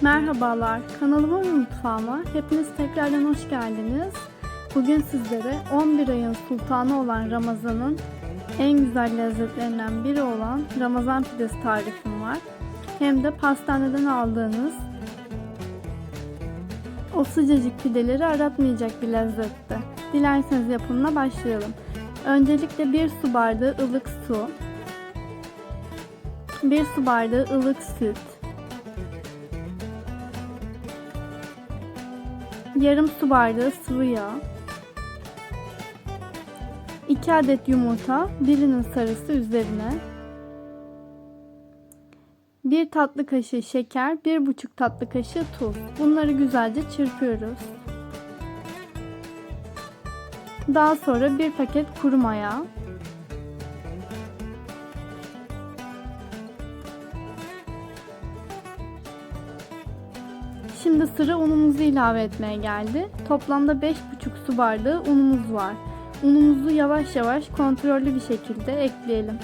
Merhabalar, kanalıma ve mutfağıma hepiniz tekrardan hoş geldiniz. Bugün sizlere 11 ayın sultanı olan Ramazan'ın en güzel lezzetlerinden biri olan Ramazan pidesi tarifim var. Hem de pastaneden aldığınız o sıcacık pideleri aratmayacak bir lezzette. Dilerseniz yapımına başlayalım. Öncelikle 1 su bardağı ılık su, 1 su bardağı ılık süt, yarım su bardağı sıvı yağ, 2 adet yumurta, birinin sarısı üzerine, 1 tatlı kaşığı şeker, 1,5 tatlı kaşığı tuz. Bunları güzelce çırpıyoruz. Daha sonra 1 paket kuru maya, Şimdi sıra unumuzu ilave etmeye geldi. Toplamda 5,5 su bardağı unumuz var. Unumuzu yavaş yavaş kontrollü bir şekilde ekleyelim.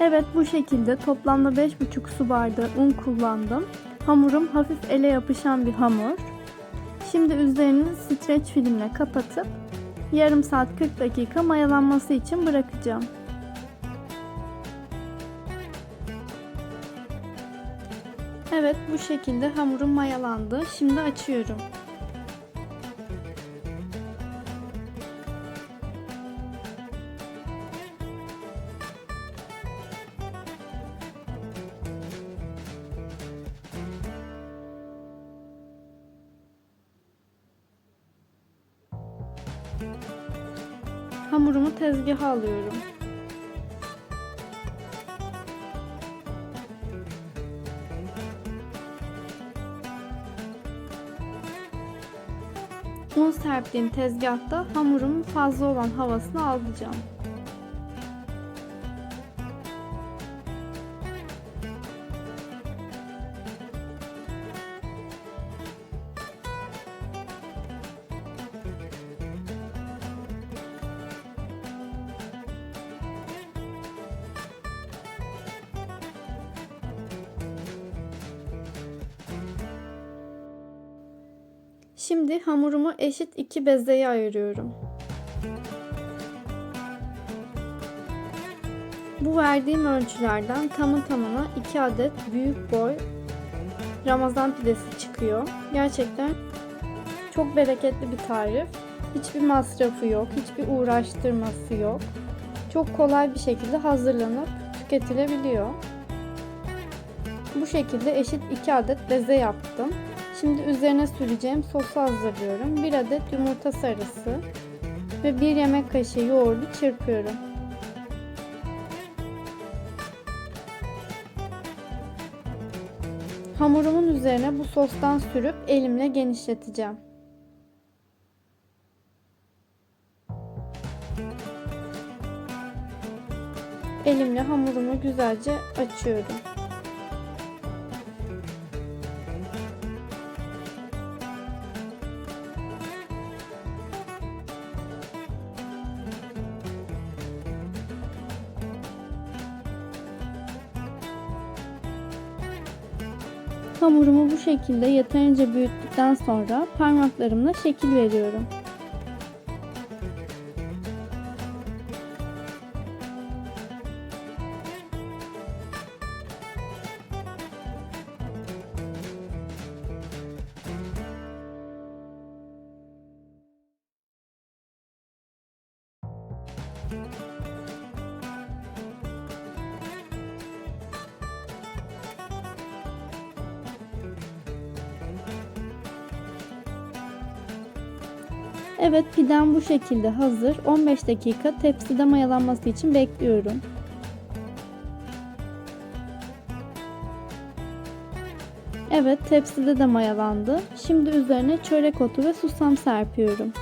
Evet bu şekilde toplamda 5,5 su bardağı un kullandım. Hamurum hafif ele yapışan bir hamur. Şimdi üzerini streç filmle kapatıp yarım saat 40 dakika mayalanması için bırakacağım. Evet bu şekilde hamurum mayalandı. Şimdi açıyorum. Hamurumu tezgaha alıyorum. Un serptiğim tezgahta hamurumun fazla olan havasını alacağım. Şimdi hamurumu eşit iki bezeye ayırıyorum. Bu verdiğim ölçülerden tamı tamına 2 adet büyük boy Ramazan pidesi çıkıyor. Gerçekten çok bereketli bir tarif. Hiçbir masrafı yok, hiçbir uğraştırması yok. Çok kolay bir şekilde hazırlanıp tüketilebiliyor. Bu şekilde eşit 2 adet beze yaptım. Şimdi üzerine süreceğim sosu hazırlıyorum. 1 adet yumurta sarısı ve 1 yemek kaşığı yoğurdu çırpıyorum. Hamurumun üzerine bu sostan sürüp elimle genişleteceğim. Elimle hamurumu güzelce açıyorum. Hamurumu bu şekilde yeterince büyüttükten sonra parmaklarımla şekil veriyorum. Evet pidem bu şekilde hazır. 15 dakika tepside mayalanması için bekliyorum. Evet tepside de mayalandı. Şimdi üzerine çörek otu ve susam serpiyorum.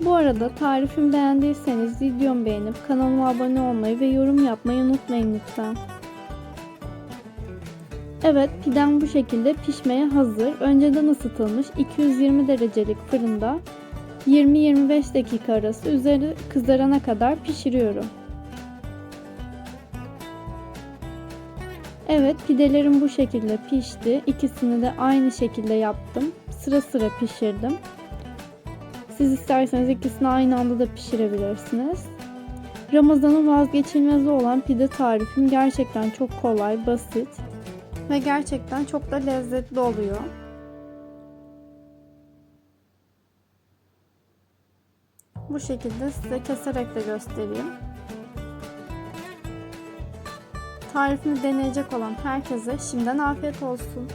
Bu arada tarifimi beğendiyseniz videomu beğenip kanalıma abone olmayı ve yorum yapmayı unutmayın lütfen. Evet pidem bu şekilde pişmeye hazır. Önceden ısıtılmış 220 derecelik fırında 20-25 dakika arası üzeri kızarana kadar pişiriyorum. Evet pidelerim bu şekilde pişti. İkisini de aynı şekilde yaptım. Sıra sıra pişirdim. Siz isterseniz ikisini aynı anda da pişirebilirsiniz. Ramazan'ın vazgeçilmezi olan pide tarifim gerçekten çok kolay, basit ve gerçekten çok da lezzetli oluyor. Bu şekilde size keserek de göstereyim. Tarifimi deneyecek olan herkese şimdiden afiyet olsun.